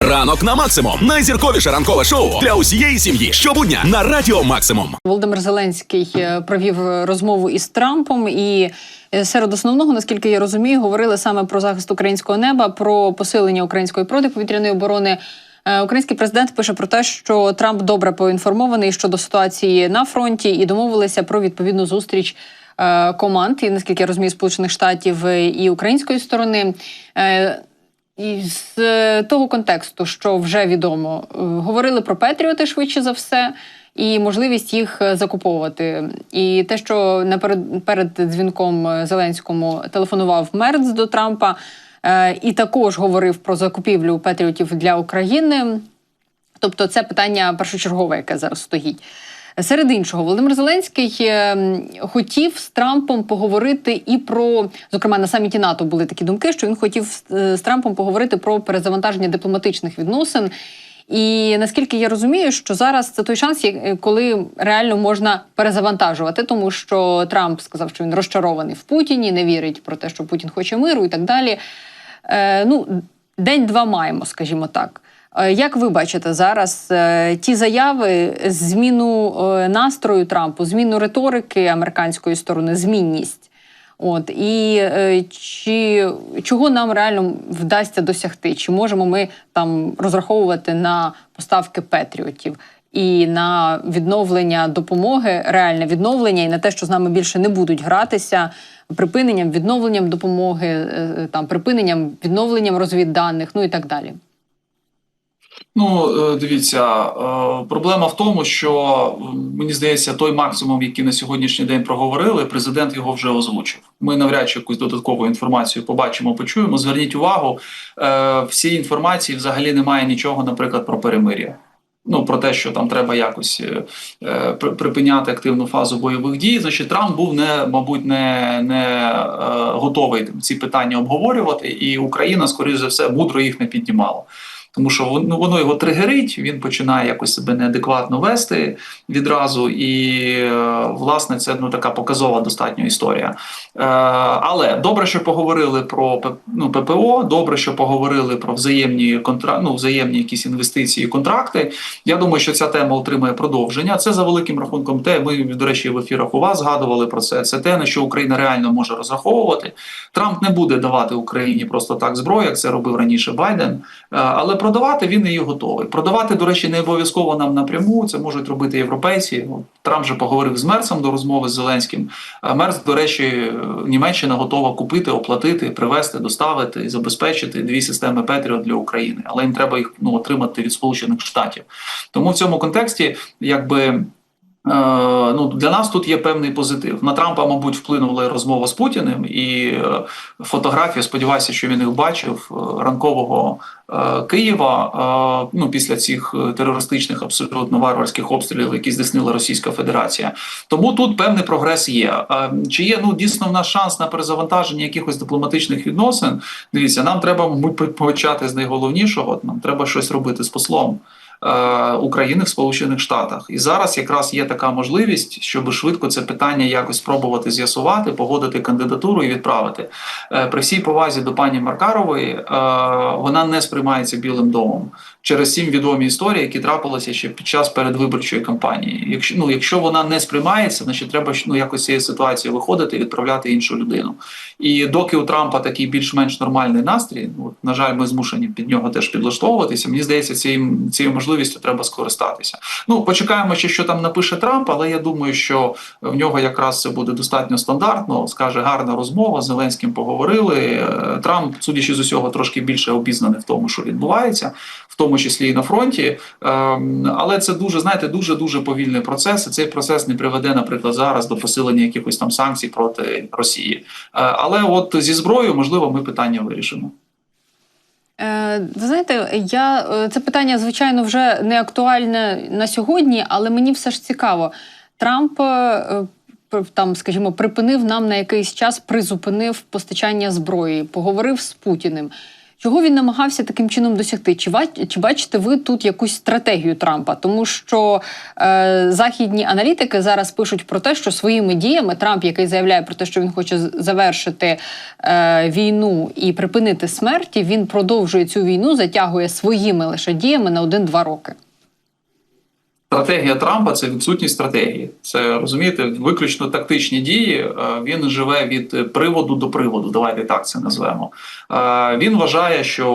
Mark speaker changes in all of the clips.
Speaker 1: Ранок на максимум. Найзірковіше ранкове шоу для усієї сім'ї. Щобудня на радіо Максимум.
Speaker 2: Володимир Зеленський е, провів е, розмову із Трампом, і е, серед основного, наскільки я розумію, говорили саме про захист українського неба, про посилення української протиповітряної оборони. Український президент пише про те, що Трамп добре поінформований щодо ситуації на фронті і домовилися про відповідну зустріч команд, і наскільки я розумію, Сполучених Штатів і української сторони. І з е, того контексту, що вже відомо, е, говорили про Петріоти швидше за все, і можливість їх е, закуповувати. І те, що наперед перед дзвінком Зеленському телефонував Мерц до Трампа, і також говорив про закупівлю Петріотів для України. Тобто, це питання першочергове, яке зараз стоїть. Серед іншого, Володимир Зеленський е, хотів з Трампом поговорити і про, зокрема, на саміті НАТО були такі думки, що він хотів е, з Трампом поговорити про перезавантаження дипломатичних відносин. І наскільки я розумію, що зараз це той шанс, коли реально можна перезавантажувати, тому що Трамп сказав, що він розчарований в Путіні, не вірить про те, що Путін хоче миру і так далі. Е, ну, день-два маємо, скажімо так. Е, Як ви бачите зараз е, ті заяви, зміну е, настрою Трампу, зміну риторики американської сторони, змінність? От і чи чого нам реально вдасться досягти? Чи можемо ми там розраховувати на поставки Петріотів і на відновлення допомоги, реальне відновлення, і на те, що з нами більше не будуть гратися припиненням, відновленням допомоги, там припиненням, відновленням розвідданих, ну і так далі?
Speaker 3: Ну, е, дивіться, е, проблема в тому, що мені здається, той максимум, який на сьогоднішній день проговорили, президент його вже озвучив. Ми навряд чи якусь додаткову інформацію побачимо, почуємо. Зверніть увагу, е, всій інформації взагалі немає нічого, наприклад, про перемир'я. Ну, про те, що там треба якось припиняти активну фазу бойових дій. Значить, Трамп був не, мабуть, не, не готовий ці питання обговорювати, і Україна, скоріш за все, мудро їх не піднімала. Тому що вон- ну, воно його тригерить, він починає якось себе неадекватно вести відразу, і е, власне це ну така показова достатньо історія. Е, але добре, що поговорили про ну, ППО, добре, що поговорили про взаємні контра... ну, взаємні якісь інвестиції, і контракти. Я думаю, що ця тема отримає продовження. Це за великим рахунком. Те ми до речі в ефірах у вас згадували про це. Це те, на що Україна реально може розраховувати. Трамп не буде давати Україні просто так зброю, як це робив раніше Байден. Е, Але продавати він її готовий. Продавати, до речі, не обов'язково нам напряму. Це можуть робити європейці. Ну, Трамп вже поговорив з Мерцем до розмови з Зеленським. Е, Мерц, до речі, е, Німеччина готова купити, оплатити, привезти, доставити і забезпечити дві системи Петріот для України, але їм треба їх ну отримати від Сполучених Штатів. Тому в цьому контексті, якби. Е, Ну, для нас тут є певний позитив. На Трампа, мабуть, вплинула розмова з Путіним, і е, фотографія, сподіваюся, що він їх бачив е, ранкового Києва. Ну, після цих терористичних, абсолютно варварських обстрілів, які здійснила Російська Федерація. Тому тут певний прогрес є. Чи є ну дійсно в нас шанс на перезавантаження якихось дипломатичних відносин? Дивіться, нам треба, мабуть, почати з найголовнішого. Нам треба щось робити з послом. Е, України в Сполучених Штатах, і зараз якраз є така можливість, щоб швидко це питання якось спробувати з'ясувати, погодити кандидатуру і відправити. Е, При всій повазі до пані Маркарової е, вона не сприймається Білим домом через сім відомі історії, які трапилися ще під час передвиборчої кампанії. Якщо ну, якщо вона не сприймається, значить треба ну, якось цієї ситуації виходити і відправляти іншу людину. І доки у Трампа такий більш-менш нормальний настрій, ну на жаль, ми змушені під нього теж підлаштовуватися. Мені здається, цією цією можливістю треба скористатися. Ну почекаємо, ще що там напише Трамп, але я думаю, що в нього якраз це буде достатньо стандартно. Скаже гарна розмова. Зеленським поговорили. Е, Трамп, судячи з усього, трошки більше обізнаний в тому, що відбувається, в тому числі і на фронті. Ем, Але це дуже знаєте, дуже дуже повільний процес. Цей процес не приведе, наприклад, зараз до посилення якихось там санкцій проти Росії. Е, Але от зі зброєю, можливо, ми питання вирішимо.
Speaker 2: Е, Ви знаєте, я е, це питання, звичайно, вже не актуальне на сьогодні, але мені все ж цікаво. Трамп е, там, скажімо, припинив нам на якийсь час, призупинив постачання зброї, поговорив з Путіним. Чого він намагався таким чином досягти? Чи, чи бачите ви тут якусь стратегію Трампа? Тому що е, західні аналітики зараз пишуть про те, що своїми діями Трамп, який заявляє про те, що він хоче завершити е, війну і припинити смерті, він продовжує цю війну, затягує своїми лише діями на один-два роки.
Speaker 3: Стратегія Трампа це відсутність стратегії. Це розумієте, виключно тактичні дії. Е, Він живе від приводу до приводу. Давайте так це назвемо. Е, Він вважає, що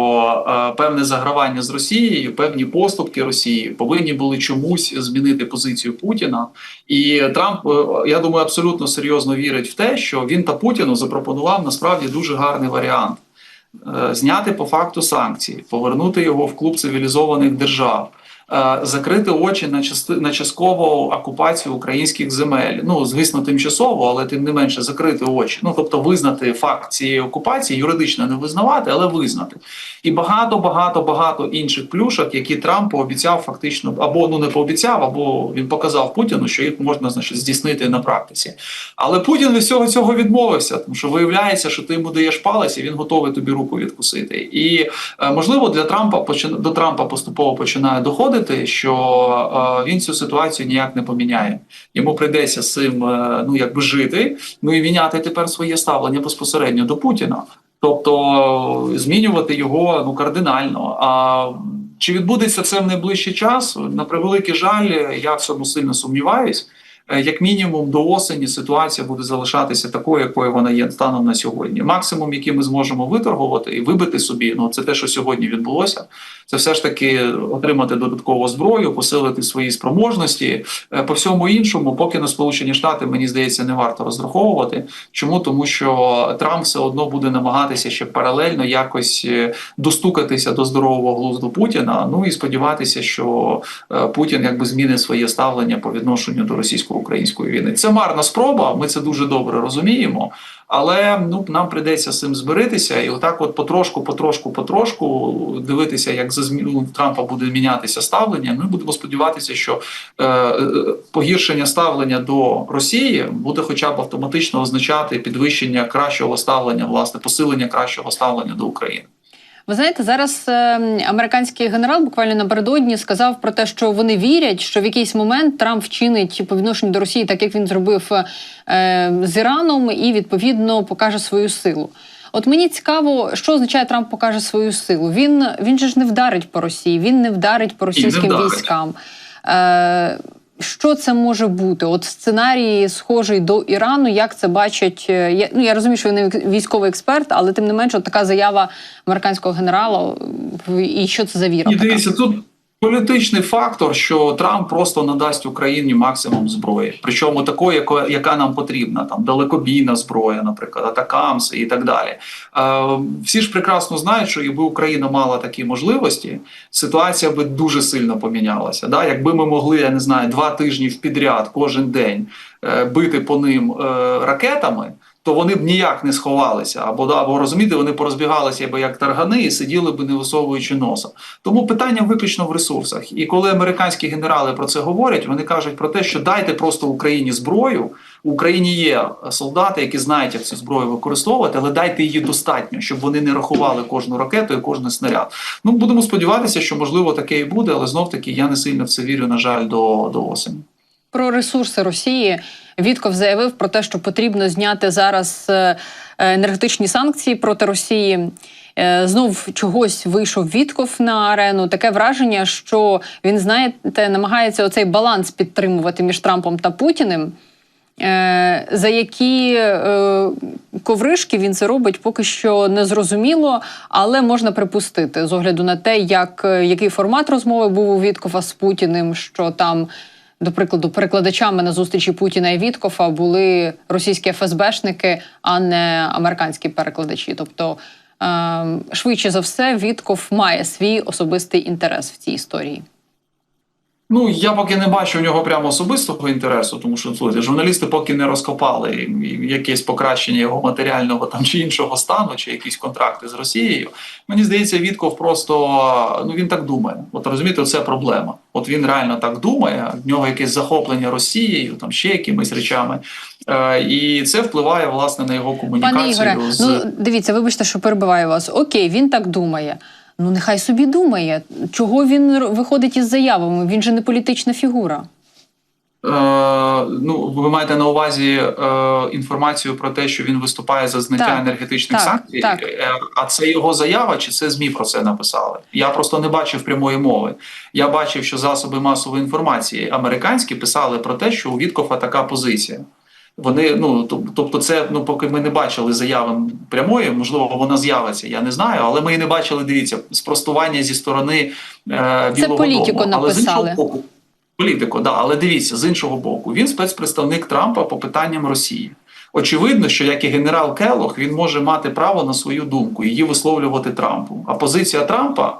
Speaker 3: е, певне загравання з Росією, певні поступки Росії повинні були чомусь змінити позицію Путіна. І Трамп, я думаю, абсолютно серйозно вірить в те, що він та Путіну запропонував насправді дуже гарний варіант. Зняти по факту санкції, повернути його в клуб цивілізованих держав, закрити очі на части на часткову окупацію українських земель. Ну звісно, тимчасово, але тим не менше закрити очі. Ну тобто визнати факт цієї окупації, юридично не визнавати, але визнати. І багато, багато, багато інших плюшок, які Трамп пообіцяв фактично, або ну не пообіцяв, або він показав Путіну, що їх можна значить здійснити на практиці. Але Путін від всього цього відмовився, тому що виявляється, що ти йому даєш палець, і він готовий тобі руку відкусити. І е, можливо для Трампа почин- до Трампа поступово починає доходити, що е, він цю ситуацію ніяк не поміняє. Йому прийдеться з цим е, ну якби жити, ну і міняти тепер своє ставлення безпосередньо до Путіна. Тобто е, змінювати його ну кардинально. А чи відбудеться це в найближчий час? На превеликий жаль, я в цьому сильно сумніваюсь. Як мінімум до осені ситуація буде залишатися такою, якою вона є станом на сьогодні. Максимум, який ми зможемо виторгувати і вибити собі, ну це те, що сьогодні відбулося. Це все ж таки отримати додаткову зброю, посилити свої спроможності. Е, По всьому іншому, поки на Сполучені Штати, мені здається, не варто розраховувати. Чому тому, що Трамп все одно буде намагатися ще паралельно якось е, достукатися до здорового глузду Путіна. Ну і сподіватися, що е, Путін якби змінить своє ставлення по відношенню до російсько-української війни. Це марна спроба. Ми це дуже добре розуміємо. Але ну нам прийдеться з цим зберитися, і отак, от потрошку, потрошку, потрошку дивитися, як за зміну Трампа буде мінятися ставлення. Ми будемо сподіватися, що е, погіршення ставлення до Росії буде, хоча б автоматично означати підвищення кращого ставлення, власне, посилення кращого ставлення до України.
Speaker 2: Ви знаєте, зараз е, американський генерал буквально напередодні сказав про те, що вони вірять, що в якийсь момент Трамп вчинить по відношенню до Росії, так як він зробив е, з Іраном, і відповідно покаже свою силу. От мені цікаво, що означає Трамп покаже свою силу. Він він же ж не вдарить по Росії, він не вдарить по російським військам. Е, що це може бути? От сценарій схожий до Ірану, як це бачать? е, Я, ну я розумію, що він не військовий експерт, але тим не менше, от така заява американського генерала. в- І що це за віра?
Speaker 3: І дивіться, тут політичний фактор, що Трамп просто надасть Україні максимум зброї, причому такої, яко- яка нам потрібна, там далекобійна зброя, наприклад, атакамси і так далі. Е, всі ж прекрасно знають, що якби Україна мала такі можливості, ситуація би дуже сильно помінялася. Да? Якби ми могли, я не знаю, два тижні в підряд кожен день е, бити по ним е, ракетами. То вони б ніяк не сховалися, або або розумієте, вони порозбігалися б як таргани і сиділи б не висовуючи носа. Тому питання виключно в ресурсах. І коли американські генерали про це говорять, вони кажуть про те, що дайте просто Україні зброю. В Україні є солдати, які знають, як цю зброю використовувати, але дайте її достатньо, щоб вони не рахували кожну ракету і кожен снаряд. Ну будемо сподіватися, що можливо таке і буде, але знов таки я не сильно в це вірю, на жаль, до, до осені.
Speaker 2: Про ресурси Росії Вітков заявив про те, що потрібно зняти зараз е, енергетичні санкції проти Росії. Е, Знов чогось вийшов Вітков на арену. Таке враження, що він, знаєте, намагається оцей баланс підтримувати між Трампом та Путіним. Е, За які е, ковришки він це робить, поки що не зрозуміло, але можна припустити з огляду на те, як, е, який формат розмови був у Віткова з Путіним, що там, до прикладу, перекладачами на зустрічі Путіна і Віткофа були російські ФСБшники, а не американські перекладачі. Тобто, е, швидше за все, Вітков має свій особистий інтерес в цій історії.
Speaker 3: Ну я поки не бачу в нього прямо особистого інтересу, тому що слухайте, журналісти поки не розкопали якесь покращення його матеріального там чи іншого стану, чи якісь контракти з Росією. Мені здається, Вітков просто ну він так думає. От розумієте, це проблема. От він реально так думає. В нього якесь захоплення Росією, там ще якимись речами, е, і це впливає власне на його комунікацію.
Speaker 2: Пане Ігоре,
Speaker 3: з...
Speaker 2: ну дивіться, вибачте, що перебиваю вас. Окей, він так думає. Ну, нехай собі думає, чого він виходить із заявами. Він же не політична фігура.
Speaker 3: Е, ну, ви маєте на увазі е, інформацію про те, що він виступає за зняття
Speaker 2: Так,
Speaker 3: енергетичних
Speaker 2: так,
Speaker 3: санкцій.
Speaker 2: так.
Speaker 3: Е, а це його заява, чи це змі про це написали? Я просто не бачив прямої мови. Я бачив, що засоби масової інформації американські писали про те, що у Віткофа така позиція. Вони ну тобто, це ну поки ми не бачили заяви прямої, можливо, вона з'явиться. Я не знаю, але ми і не бачили. Дивіться, спростування зі сторони е, Білого
Speaker 2: Це політику
Speaker 3: Дому. Але з іншого боку, політико, да, але дивіться з іншого боку, він спецпредставник Трампа по питанням Росії. Очевидно, що як і генерал Келох, він може мати право на свою думку, її висловлювати Трампу. А позиція Трампа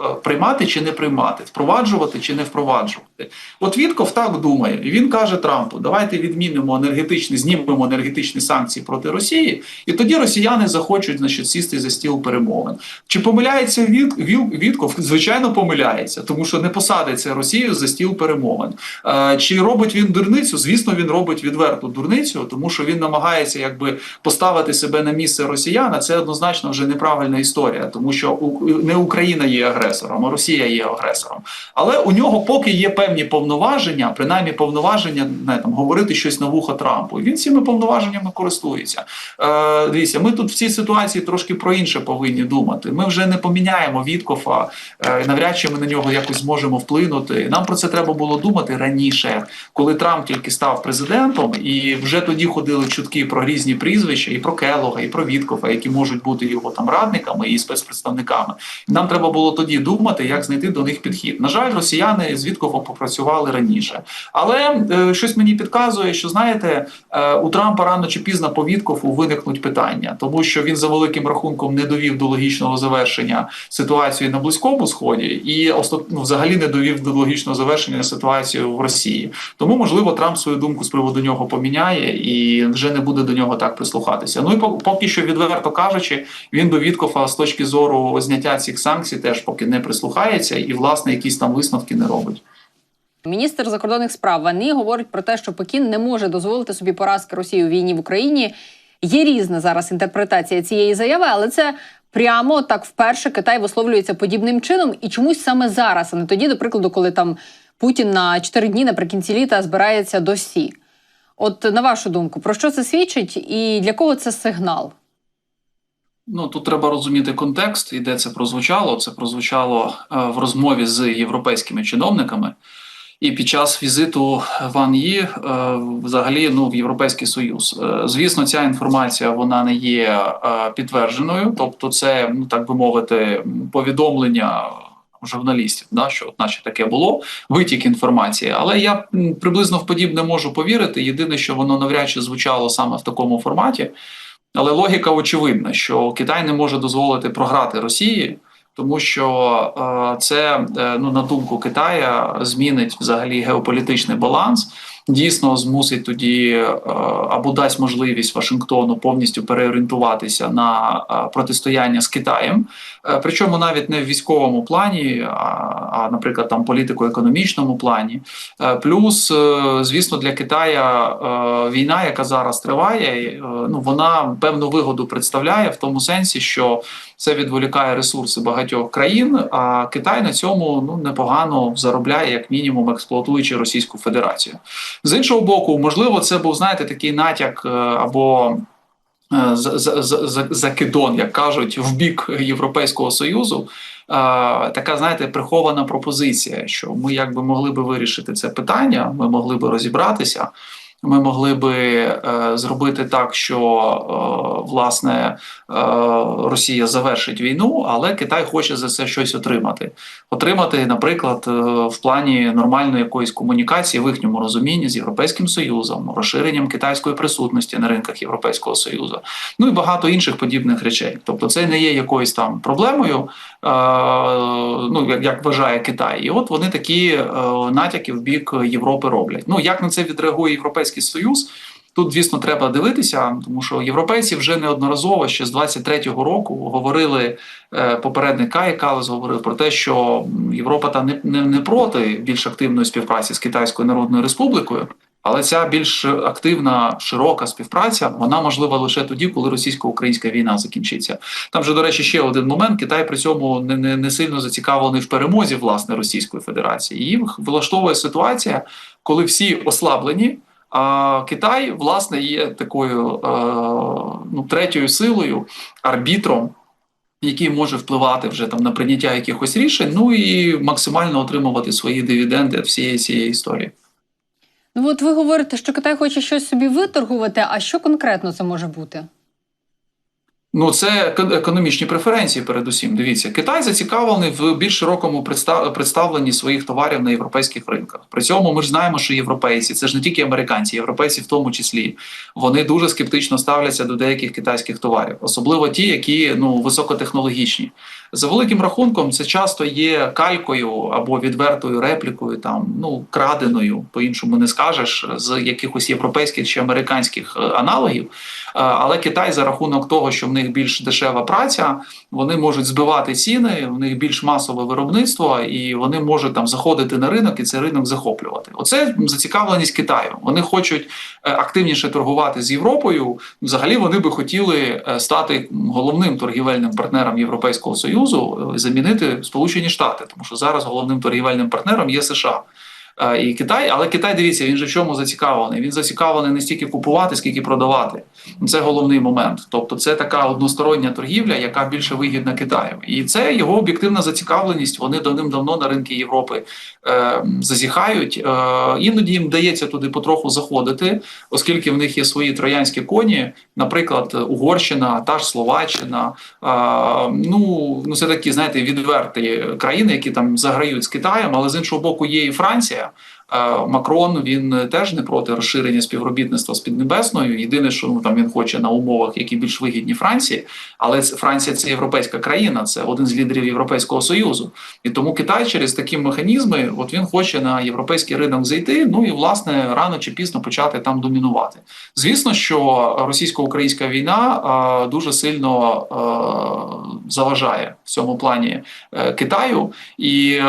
Speaker 3: е, е, приймати чи не приймати, впроваджувати чи не впроваджувати. От Вітков так думає, і він каже Трампу: давайте відмінимо енергетичні, знімемо енергетичні санкції проти Росії, і тоді росіяни захочуть значить, сісти за стіл перемовин. Чи помиляється Віт, Вітков? Звичайно, помиляється, тому що не посадиться Росію за стіл перемовин. Е, чи робить він дурницю? Звісно, він робить відверту дурницю, тому що він намагається якби поставити себе на місце росіян. а Це однозначно вже неправильна історія, тому що не Україна є агресором, а Росія є агресором. Але у нього поки є певні повноваження, принаймні повноваження не там говорити щось на вухо Трампу. Він цими повноваженнями користується. Е, дивіться, ми тут в цій ситуації трошки про інше повинні думати. Ми вже не поміняємо Віткофа, е, навряд чи ми на нього якось зможемо вплинути. Нам про це треба було думати раніше, коли Трамп тільки став президентом, і вже тоді ходили чутки про різні прізвища, і про Келога, і про Віткофа, які можуть бути його там радниками і спецпредставниками. Нам треба було тоді думати, як знайти до них підхід. На жаль, росіяни з Віткофом попрацювали раніше, але е, щось мені підказує, що знаєте, е, у Трампа рано чи пізно по Віткофу виникнуть питання, тому що він за великим рахунком не довів до логічного завершення ситуації на близькому сході, і ну, взагалі не довів до логічного завершення ситуації в Росії. Тому можливо Трамп свою думку з приводу нього поміняє і вже не буде до нього так прислухатися. Ну і по- поки що, відверто кажучи, він до Віткофа з точки зору зняття цих санкцій теж поки не прислухається і власне якісь там висновки не робить.
Speaker 2: Міністр закордонних справ Вани говорить про те, що Пекін не може дозволити собі поразки Росії у війні в Україні. Є різна зараз інтерпретація цієї заяви, але це прямо так вперше Китай висловлюється подібним чином і чомусь саме зараз, а не тоді, до прикладу, коли там Путін на 4 дні наприкінці літа збирається до Сі. От на вашу думку, про що це свідчить і для кого це сигнал?
Speaker 3: Ну тут треба розуміти контекст, і де це прозвучало. Це прозвучало е, в розмові з європейськими чиновниками. І під час візиту Ван Ї е, взагалі ну в Європейський Союз. Е, Звісно, ця інформація вона не є підтвердженою, тобто, це ну так би мовити, повідомлення журналістів, да, що от наче таке було витік інформації. Але я приблизно в подібне можу повірити. Єдине, що воно навряд чи звучало саме в такому форматі. Але логіка очевидна, що Китай не може дозволити програти Росії, тому що е, це е, ну на думку Китая змінить взагалі геополітичний баланс. Дійсно змусить тоді е, або дасть можливість Вашингтону повністю переорієнтуватися на е, протистояння з Китаєм, Е, причому навіть не в військовому плані, а, наприклад, там політико-економічному плані. Плюс, звісно, для Китая війна, яка зараз триває, ну вона певну вигоду представляє в тому сенсі, що це відволікає ресурси багатьох країн. А Китай на цьому ну непогано заробляє, як мінімум, експлуатуючи Російську Федерацію. З іншого боку, можливо, це був знаєте такий натяк е, або. е, за- за- за- за- Закидон, як кажуть, в бік Європейського союзу, е, така знаєте, прихована пропозиція, що ми якби могли би вирішити це питання, ми могли би розібратися. Ми могли би е, зробити так, що е, власне е, Росія завершить війну, але Китай хоче за це щось отримати. Отримати, наприклад, в плані нормальної якоїсь комунікації в їхньому розумінні з Європейським Союзом, розширенням китайської присутності на ринках Європейського Союзу, ну і багато інших подібних речей. Тобто, це не є якоюсь там проблемою, ну як, вважає Китай, і от вони такі натяки в бік Європи роблять. Ну як на це відреагує Європейський Союз? Тут, звісно, треба дивитися, тому що європейці вже неодноразово ще з 23-го року говорили е, попередник Кай Калес говорив про те, що Європа та не, не, не проти більш активної співпраці з Китайською Народною Республікою. Але ця більш активна, широка співпраця вона можлива лише тоді, коли російсько-українська війна закінчиться. Там же, до речі, ще один момент. Китай при цьому не, не, не сильно зацікавлений в перемозі власне Російської Федерації. Їх влаштовує ситуація, коли всі ослаблені. А Китай власне є такою е, ну, третьою силою, арбітром, який може впливати вже там на прийняття якихось рішень, ну і максимально отримувати свої дивіденди від всієї цієї історії.
Speaker 2: Ну от ви говорите, що Китай хоче щось собі виторгувати. А що конкретно це може бути?
Speaker 3: Ну, це еко- економічні преференції, передусім. Дивіться, Китай зацікавлений в більш широкому представ- представленні своїх товарів на європейських ринках. При цьому ми ж знаємо, що європейці це ж не тільки американці, європейці в тому числі вони дуже скептично ставляться до деяких китайських товарів, особливо ті, які ну високотехнологічні. За великим рахунком, це часто є калькою або відвертою реплікою, там ну краденою, по-іншому не скажеш, з якихось європейських чи американських е, аналогів. Е, Але Китай за рахунок того, що в них більш дешева праця, вони можуть збивати ціни, в них більш масове виробництво, і вони можуть там заходити на ринок і цей ринок захоплювати. Оце зацікавленість Китаю. Вони хочуть е, активніше торгувати з Європою. Взагалі вони би хотіли стати головним торгівельним партнером Європейського союзу, е, замінити Сполучені Штати, тому що зараз головним торгівельним партнером є США. Е, І Китай, але Китай, дивіться, він же в чому зацікавлений. Він зацікавлений не стільки купувати, скільки продавати. Це головний момент. Тобто, це така одностороння торгівля, яка більше вигідна Китаю, і це його об'єктивна зацікавленість. Вони давним-давно на ринки Європи е, зазіхають. Е, іноді їм вдається туди потроху заходити, оскільки в них є свої троянські коні, наприклад, Угорщина, та ж Словаччина. Е, ну, ну це такі, знаєте, відверті країни, які там заграють з Китаєм, але з іншого боку, є і Франція. Е, Макрон він теж не проти розширення співробітництва з Піднебесною. Єдине, що ну там він хоче на умовах, які більш вигідні Франції, але Франція це європейська країна, це один з лідерів Європейського союзу. І тому Китай через такі механізми, от він хоче на європейський ринок зайти. Ну і власне рано чи пізно почати там домінувати. Звісно, що російсько-українська війна е, дуже сильно е, заважає в цьому плані е, Китаю, і е,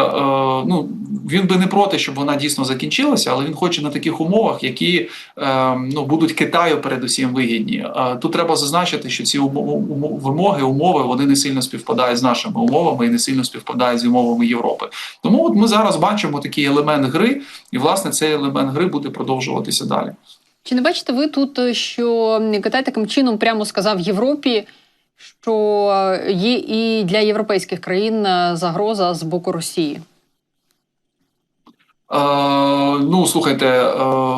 Speaker 3: ну він би не проти, щоб вона дійсно закінчилася, але він хоче на таких умовах, які е, ну будуть Китаю передусім вигідні. Е, тут треба зазначити, що ці вимоги, умови вони не сильно співпадають з нашими умовами і не сильно співпадають з умовами Європи. Тому от ми зараз бачимо такий елемент гри, і власне цей елемент гри буде продовжуватися далі.
Speaker 2: Чи не бачите ви тут, е, що Китай таким чином прямо сказав Європі, що є і для європейських країн е, загроза з боку Росії?
Speaker 3: Е, ну слухайте, е,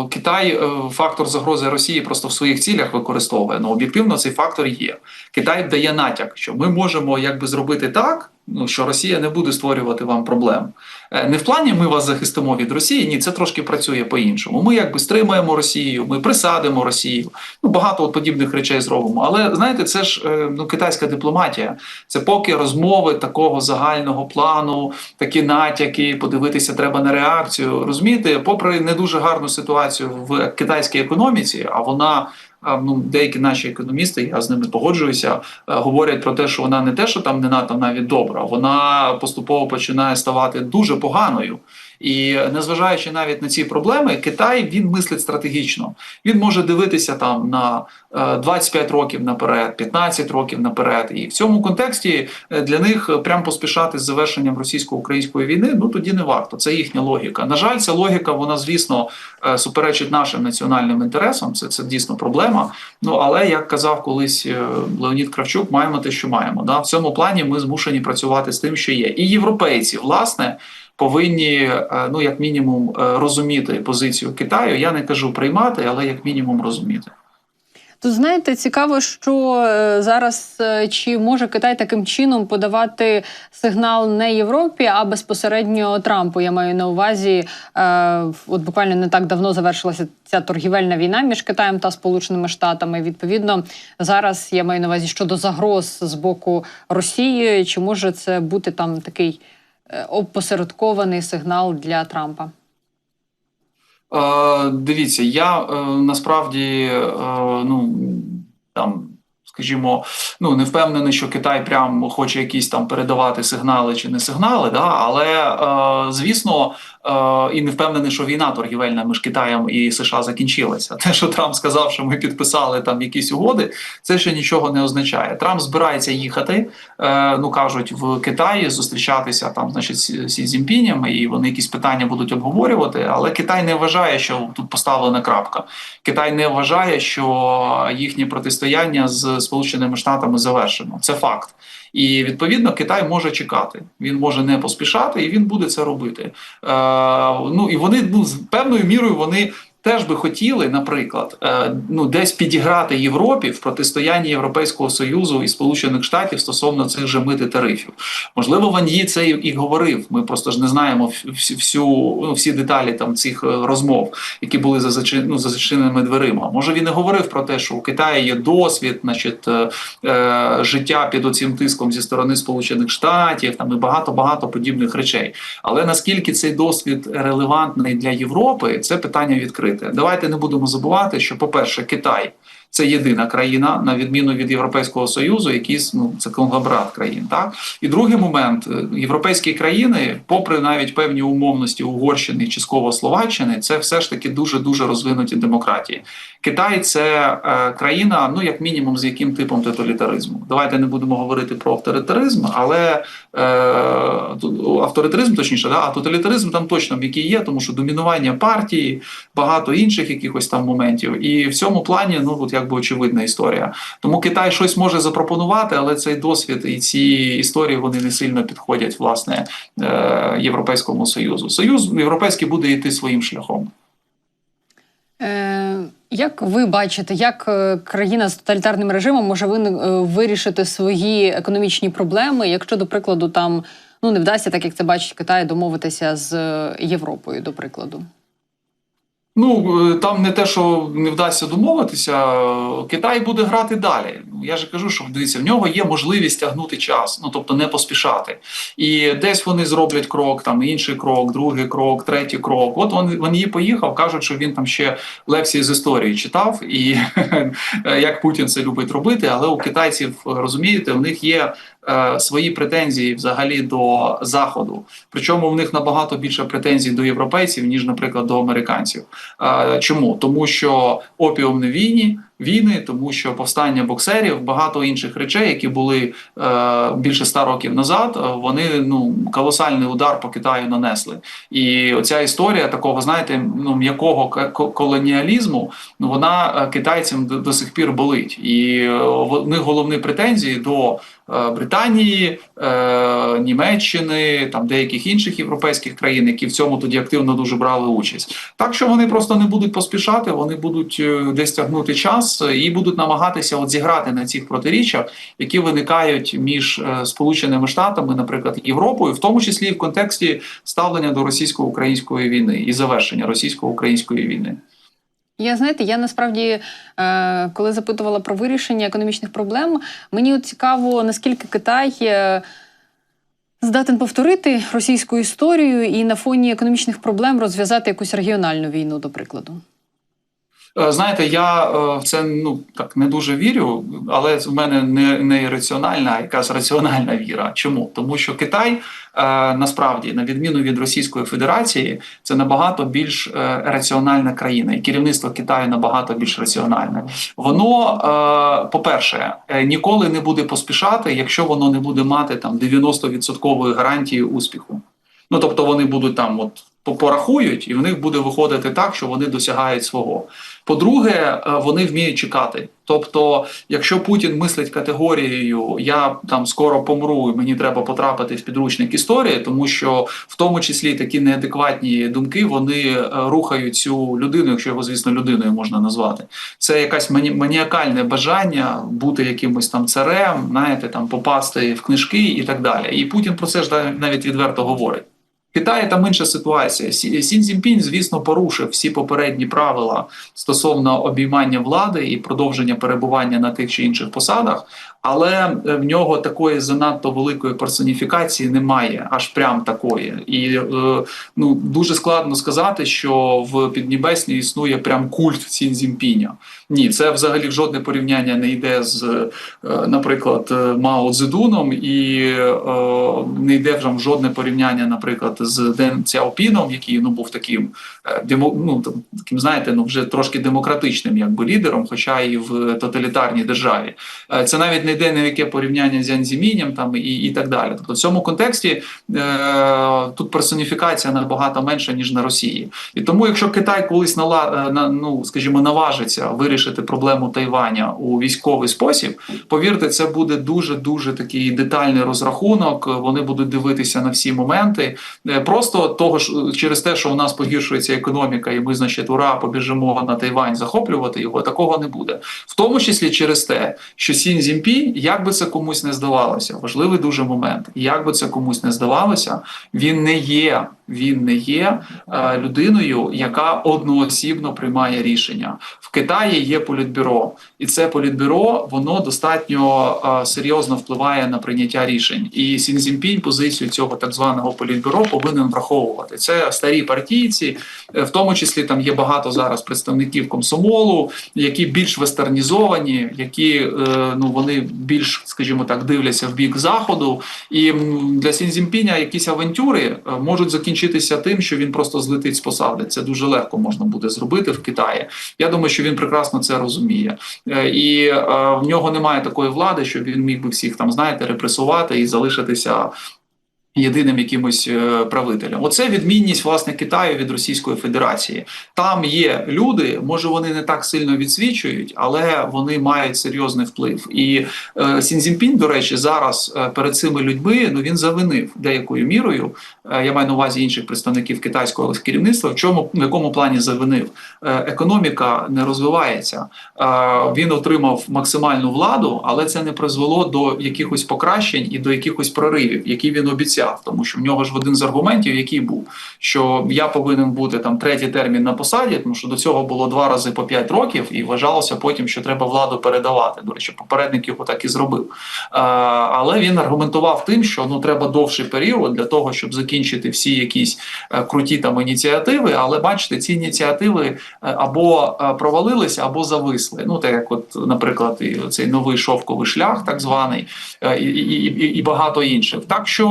Speaker 3: Китай е, фактор загрози Росії просто в своїх цілях використовує. Ну об'єктивно цей фактор є. Китай дає натяк, що ми можемо якби зробити так. Ну що Росія не буде створювати вам проблем. Е, Не в плані ми вас захистимо від Росії. Ні, це трошки працює по-іншому. Ми якби стримаємо Росію, ми присадимо Росію. Ну багато от подібних речей зробимо. Але знаєте, це ж е, ну китайська дипломатія. Це поки розмови такого загального плану, такі натяки. Подивитися треба на реакцію. Розумієте, попри не дуже гарну ситуацію в китайській економіці, а вона. Ну, деякі наші економісти, я з ними погоджуюся, е, говорять про те, що вона не те, що там не надто навіть добра, вона поступово починає ставати дуже поганою. І незважаючи навіть на ці проблеми, Китай він мислить стратегічно. Він може дивитися там на е, 25 років наперед, 15 років наперед. І в цьому контексті е, для них е, прям поспішати з завершенням російсько-української війни, ну тоді не варто. Це їхня логіка. На жаль, ця логіка, вона звісно е, суперечить нашим національним інтересам. Це, це дійсно проблема. Ну але як казав колись е, Леонід Кравчук, маємо те, що маємо. Да? В цьому плані ми змушені працювати з тим, що є. І європейці, власне. Повинні е, ну як мінімум е, розуміти позицію Китаю. Я не кажу приймати, але як мінімум розуміти.
Speaker 2: Тут знаєте, цікаво, що е, зараз чи може Китай таким чином подавати сигнал не Європі, а безпосередньо Трампу. Я маю на увазі, от буквально не так давно завершилася ця торгівельна війна між Китаєм та Сполученими Штатами. Відповідно, зараз я маю на увазі щодо загроз з боку Росії. Чи може це бути там такий опосередкований сигнал для Трампа?
Speaker 3: Е, дивіться, я е, насправді е, ну там. Скажімо, ну не впевнений, що Китай прям хоче якісь там передавати сигнали чи не сигнали, да але е, звісно, е, і не впевнений, що війна торгівельна між Китаєм і США закінчилася. Те, що Трамп сказав, що ми підписали там якісь угоди, це ще нічого не означає. Трамп збирається їхати, е, ну кажуть, в Китаї зустрічатися там, значить, з Цзіньпінем, і вони якісь питання будуть обговорювати. Але Китай не вважає, що тут поставлена крапка. Китай не вважає, що їхнє протистояння з Сполученими Штатами завершено. Це факт. І відповідно Китай може чекати. Він може не поспішати, і він буде це робити. Е, ну і вони ну з певною мірою вони. Теж би хотіли, наприклад, е, ну десь підіграти Європі в протистоянні Європейського союзу і Сполучених Штатів стосовно цих же мит і тарифів. Можливо, Ван Ї це і, говорив. Ми просто ж не знаємо всю, ну, всі деталі там цих е, розмов, які були за зачин, ну, за зачиненими дверима. Може він і говорив про те, що у Китаї є досвід, значить, е, життя під оцим тиском зі сторони Сполучених Штатів, там і багато багато подібних речей. Але наскільки цей досвід релевантний для Європи, це питання відкрите. Давайте не будемо забувати, що, по-перше, Китай це єдина країна, на відміну від Європейського союзу, якийсь ну це конгломерат країн. Так і другий момент європейські країни, попри навіть певні умовності Угорщини, Ческово-Словаччини, це все ж таки дуже дуже розвинуті демократії. Китай це е, країна, ну як мінімум, з яким типом тоталітаризму. Давайте не будемо говорити про авторитаризм, але е, авторитаризм, точніше, да, а тоталітаризм там точно який є, тому що домінування партії, багато інших якихось там моментів, і в цьому плані ну от якби очевидна історія. Тому Китай щось може запропонувати, але цей досвід і ці історії вони не сильно підходять власне е, Європейському союзу. Союз європейський буде йти своїм шляхом.
Speaker 2: Е, Як ви бачите, як е, країна з тоталітарним режимом може вирішити свої економічні проблеми, якщо, до прикладу, там ну не вдасться, так як це бачить Китай, домовитися з Європою, до прикладу?
Speaker 3: Ну там не те, що не вдасться домовитися, Китай буде грати далі. Ну, Я ж кажу, що дивіться, в нього є можливість тягнути час, ну тобто не поспішати. І десь вони зроблять крок, там інший крок, другий крок, третій крок. От він він її поїхав, кажуть, що він там ще лекції з історії читав, і як Путін це любить робити. Але у китайців розумієте, у них є е, свої претензії взагалі до заходу. Причому в них набагато більше претензій до європейців ніж, наприклад, до американців. Чому тому, що опіумні війні, війни, тому що повстання боксерів, багато інших речей, які були е, більше ста років назад, вони ну колосальний удар по Китаю нанесли. І оця історія такого, знаєте, ну м'якого колоніалізму, вона китайцям до, до сих пір болить, і вони головні претензії до Британії, е, Німеччини, там деяких інших європейських країн, які в цьому тоді активно дуже брали участь. Так що вони просто не будуть поспішати, вони будуть десь тягнути час і будуть намагатися от зіграти на цих протиріччях, які виникають між Сполученими Штатами, наприклад, Європою, в тому числі і в контексті ставлення до російсько-української війни і завершення російсько-української війни.
Speaker 2: Я знаєте, я насправді, е, коли запитувала про вирішення економічних проблем, мені от цікаво, наскільки Китай здатен повторити російську історію і на фоні економічних проблем розв'язати якусь регіональну війну, до прикладу.
Speaker 3: Е, знаєте, я в це ну так не дуже вірю, але в мене не не ірраціональна, а якась раціональна віра. Чому? Тому що Китай насправді, на відміну від Російської Федерації, це набагато більш е, раціональна країна, і керівництво Китаю набагато більш раціональне. Воно, е, по-перше, е, ніколи не буде поспішати, якщо воно не буде мати там 90% гарантії успіху. Ну тобто вони будуть там, от порахують, і в них буде виходити так, що вони досягають свого. По-друге, е, вони вміють чекати. Тобто, якщо Путін мислить категорією я там скоро помру, і мені треба потрапити в підручник історії, тому що в тому числі такі неадекватні думки вони е, рухають цю людину, якщо його, звісно, людиною можна назвати. Це якась мані- маніакальне бажання бути якимось там царем, знаєте, там попасти в книжки і так далі. І Путін про це ж навіть відверто говорить. Китаї там інша ситуація. Сі- Сін Цзіньпінь, звісно, порушив всі попередні правила стосовно обіймання влади і продовження перебування на тих чи інших посадах, але е, в нього такої занадто великої персоніфікації немає, аж прям такої. І е, ну дуже складно сказати, що в Піднебесній існує прям культ Сін Цзіньпіня. Ні, це взагалі жодне порівняння не йде з, е, наприклад, Мао Цзедуном і не йде вже жодне порівняння, наприклад, з Ден Цяопіном, який ну був таким ну, таким, знаєте, ну вже трошки демократичним, якби лідером, хоча і в тоталітарній державі. Це навіть не йде ні в яке порівняння з Ян Зімінем там і, і так далі. Тобто, в цьому контексті е, тут персоніфікація набагато менша ніж на Росії. І тому, якщо Китай колись нала, е, на, ну скажімо, наважиться вирішити проблему Тайваня у військовий спосіб, повірте, це буде дуже дуже такий детальний розрахунок. Вони будуть дивитися на всі моменти. Е, Просто того ж через те, що у нас погіршується економіка, і ми, значить, ура, побіжимо на Тайвань захоплювати його. Такого не буде, в тому числі через те, що Сін Зімпі, як би це комусь не здавалося, важливий дуже момент. Як би це комусь не здавалося, він не є. Він не є е, людиною, яка одноосібно приймає рішення. В Китаї є політбюро, і це політбюро воно достатньо е, серйозно впливає на прийняття рішень. І Сін Цзіньпінь позицію цього так званого політбюро повинен враховувати. Це старі партійці, е, в тому числі там є багато зараз представників комсомолу, які більш вестернізовані, які е, ну вони більш, скажімо так, дивляться в бік заходу. І для Сін Цзіньпіня якісь авантюри е, можуть закінчитися тим, що він просто злетить з посади. Це дуже легко можна буде зробити в Китаї. Я думаю, що він прекрасно це розуміє, Е, і е, в нього немає такої влади, щоб він міг би всіх там знаєте репресувати і залишитися. Єдиним якимось е, правителем, оце відмінність власне Китаю від Російської Федерації. Там є люди, може вони не так сильно відсвічують, але вони мають серйозний вплив. І е, Сін до речі, зараз е, перед цими людьми ну він завинив деякою мірою. Е, я маю на увазі інших представників китайського керівництва. В чому в якому плані завинив? Економіка не розвивається. Він отримав максимальну владу, але це не призвело до якихось покращень і до якихось проривів, які він обіцяв. Тому що в нього ж один з аргументів, який був, що я повинен бути там третій термін на посаді, тому що до цього було два рази по п'ять років, і вважалося потім, що треба владу передавати. До речі, попередник його так і зробив. Е, але він аргументував тим, що ну треба довший період для того, щоб закінчити всі якісь е, круті там ініціативи. Але бачите, ці ініціативи е, або провалилися, або зависли. Ну так як, от, наприклад, і цей новий шовковий шлях, так званий, і, і, і, і багато інших. Так що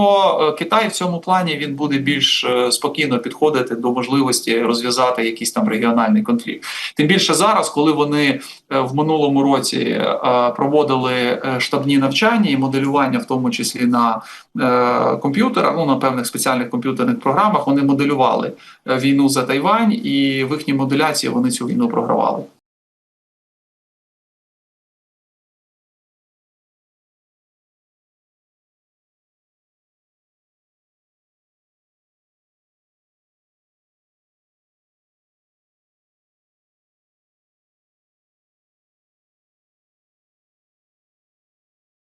Speaker 3: е, Китай в цьому плані він буде більш е, спокійно підходити до можливості розв'язати якийсь там регіональний конфлікт. Тим більше зараз, коли вони е, в минулому році проводили штабні навчання і моделювання, в тому числі на комп'ютерах, ну на певних спеціальних комп'ютерних програмах, вони моделювали війну за Тайвань, і в їхній моделяції вони цю війну програвали.